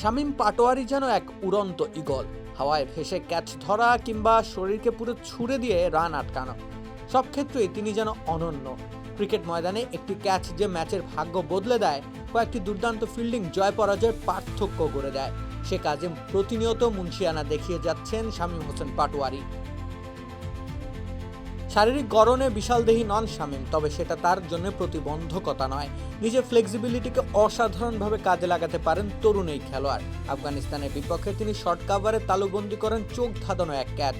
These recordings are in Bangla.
শামীম পাটোয়ারি যেন এক উড়ন্ত ইগল হাওয়ায় ভেসে ক্যাচ ধরা কিংবা শরীরকে পুরো ছুড়ে দিয়ে রান আটকানো। সব ক্ষেত্রেই তিনি যেন অনন্য। ক্রিকেট ময়দানে একটি ক্যাচ যে ম্যাচের ভাগ্য বদলে দেয়, কয়েকটি দুর্দান্ত ফিল্ডিং জয় পরাজয়ের পার্থক্য গড়ে দেয়। সে কাজে প্রতিনিয়ত মুন্সিয়ানা দেখিয়ে যাচ্ছেন শামীম হোসেন পাটোয়ারি। শারীরিক গড়নে বিশালদেহী নন শামীম, তবে সেটা তার জন্য প্রতিবন্ধকতা নয়। নিজের ফ্লেক্সিবিলিটিকে অসাধারণভাবে কাজে লাগাতে পারেন তরুণ এই খেলোয়াড়। আফগানিস্তানের বিপক্ষে তিনি শর্ট কাভারে তালুবন্দি করেন চোখ ধাঁধানো এক ক্যাচ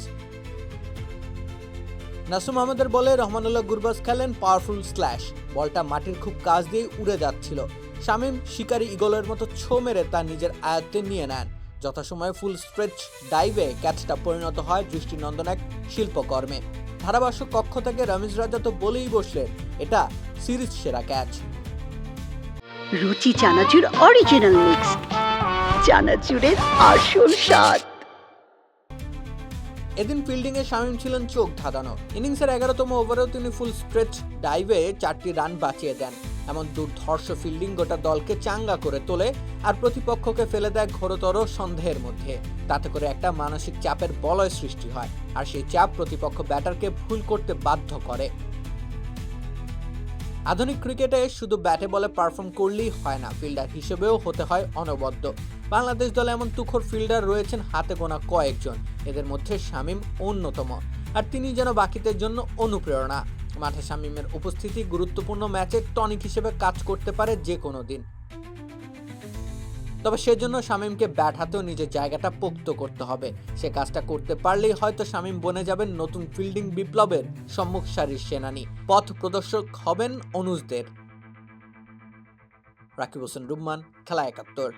নাসুম আহমেদের বলে রহমানুল্লাহ গুরবাজ খেলেন পাওয়ারফুল স্ল্যাশ বলটা মাটির খুব কাজ দিয়ে উড়ে যাচ্ছিল। শামীম শিকারী ইগলের মতো ছো মেরে তা নিজের আয়ত্তে নিয়ে নেন। যথাসময়ে ফুল স্ট্রেচ ডাইভে ক্যাচটা পরিণত হয় দৃষ্টিনন্দন এক শিল্পকর্মে। ধারাভাষ্য কক্ষ থেকে রমেশ রাজা তো বলেই বসলেন এটা সিরিজ সেরা ক্যাচ রুচি চানাচুর অরিজিনাল মিক্স চানাচুরের আসল স্বাদ। এদিন ফিল্ডিংয়ে শামীম ছিলেন চোখ ধাঁধানো। ইনিংসের এগারোতম ওভারেও তিনি ফুল স্ট্রেচ ডাইভে চারটি রান বাঁচিয়ে দেন। এমন দুর্ধর্ষ ফিল্ডিং গোটা দলকে চাঙ্গা করে তোলে আর প্রতিপক্ষকে ফেলে দেয় ঘোরতর সন্দেহের মধ্যে। তাতে করে একটা মানসিক চাপের বলয় সৃষ্টি হয় আর সেই চাপ প্রতিপক্ষ ব্যাটারকে ভুল করতে বাধ্য করে। আধুনিক ক্রিকেটে শুধু ব্যাটে বলে পারফর্ম করলেই হয় না, ফিল্ডার হিসেবেও হতে হয় অনবদ্য। বাংলাদেশ দলে এমন তুখর ফিল্ডার রয়েছেন হাতে গোনা কয়েকজন, এদের মধ্যে শামীম অন্যতম। আর তিনি যেন বাকিদের জন্য অনুপ্রেরণা। মাঠে শামীমের উপস্থিতি গুরুত্বপূর্ণ ম্যাচে টনিক হিসেবে কাজ করতে পারে যে কোনো দিন। তবে সেজন্য শামীমকে ব্যাট হাতেও নিজের জায়গাটা পোক্ত করতে হবে। সে কাজটা করতে পারলেই হয়তো শামীম বনে যাবেন নতুন ফিল্ডিং বিপ্লবের সম্মুখ সারির সেনানি। পথ প্রদর্শক হবেন অনুজদের। রাকিব হোসেন রুম্মান খেলা একাত্তর।